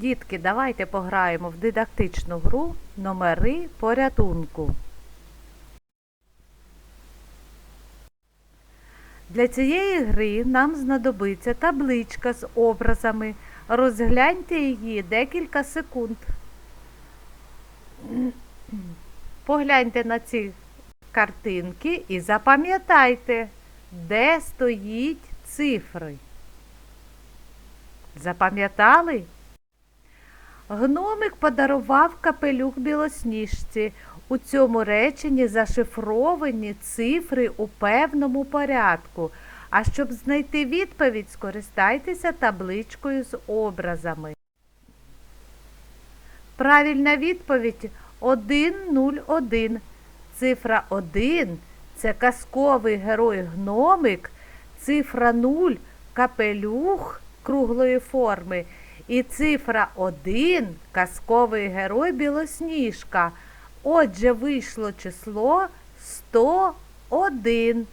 Дітки, давайте пограємо в дидактичну гру номери порятунку. Для цієї гри нам знадобиться табличка з образами. Розгляньте її декілька секунд. Погляньте на ці картинки і запам'ятайте, де стоїть цифри. Запам'ятали? Гномик подарував капелюх білосніжці. У цьому реченні зашифровані цифри у певному порядку. А щоб знайти відповідь, скористайтеся табличкою з образами. Правильна відповідь 101. Цифра 1 це казковий герой гномик, цифра 0 капелюх круглої форми. І цифра 1 казковий герой білосніжка. Отже, вийшло число 101.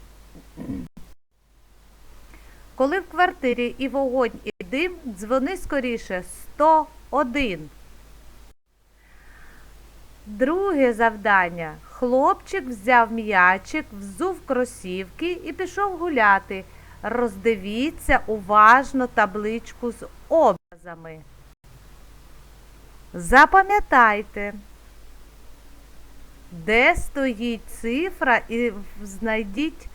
Коли в квартирі і вогонь, і дим, дзвони скоріше 101. Друге завдання. Хлопчик взяв м'ячик, взув кросівки і пішов гуляти. Роздивіться уважно табличку з образами. Запам'ятайте, де стоїть цифра, і знайдіть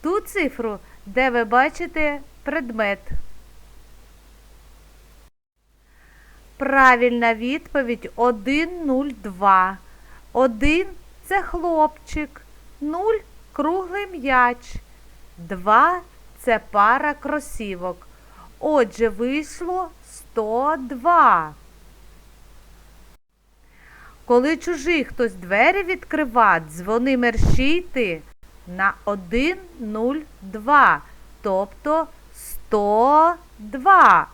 ту цифру, де ви бачите предмет. Правильна відповідь 102. 1 це хлопчик, 0 круглий м'яч, 2 це пара кросівок. Отже, вийшло 102. Коли чужий хтось двері відкрива, дзвони мерщійти на 102, тобто 102.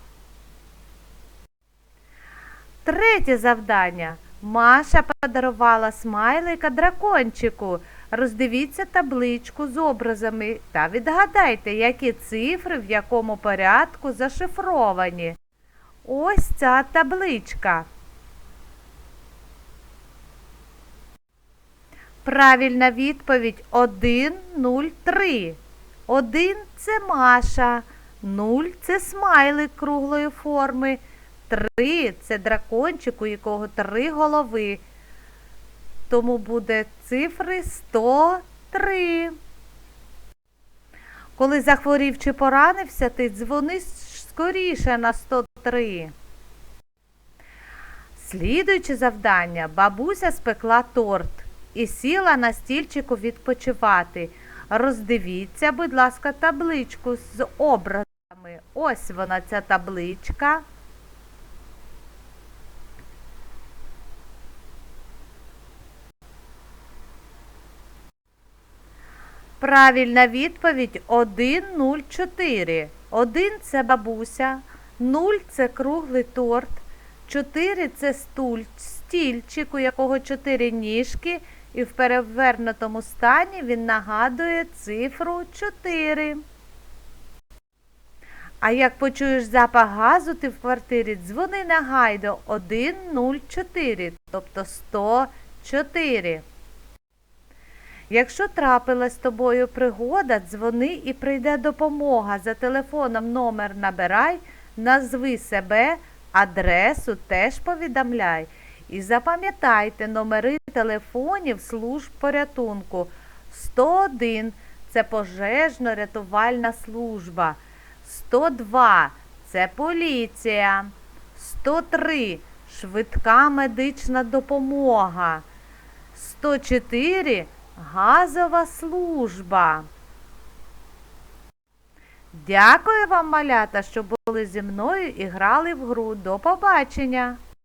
Третє завдання. Маша подарувала смайлика дракончику. Роздивіться табличку з образами та відгадайте, які цифри в якому порядку зашифровані. Ось ця табличка. Правильна відповідь 103. 1 це Маша, 0 це смайлик круглої форми. Три це дракончик, у якого три голови. Тому буде цифри 103. Коли захворів чи поранився, ти дзвони скоріше на 103. Слідуюче завдання. Бабуся спекла торт і сіла на стільчику відпочивати. Роздивіться, будь ласка, табличку з образами. Ось вона, ця табличка. Правильна відповідь 104. 1 це бабуся, 0 це круглий торт, 4 це стуль, стільчик, у якого 4 ніжки, і в перевернутому стані він нагадує цифру 4. А як почуєш запах газу, ти в квартирі дзвони на гайдо 104, тобто 104. Якщо трапилась з тобою пригода, дзвони і прийде допомога. За телефоном номер набирай, назви себе, адресу теж повідомляй. І запам'ятайте номери телефонів служб порятунку. 101 це пожежно-рятувальна служба. 102 це поліція. 103 швидка медична допомога. 104 газова служба. Дякую вам, малята, що були зі мною і грали в гру. До побачення!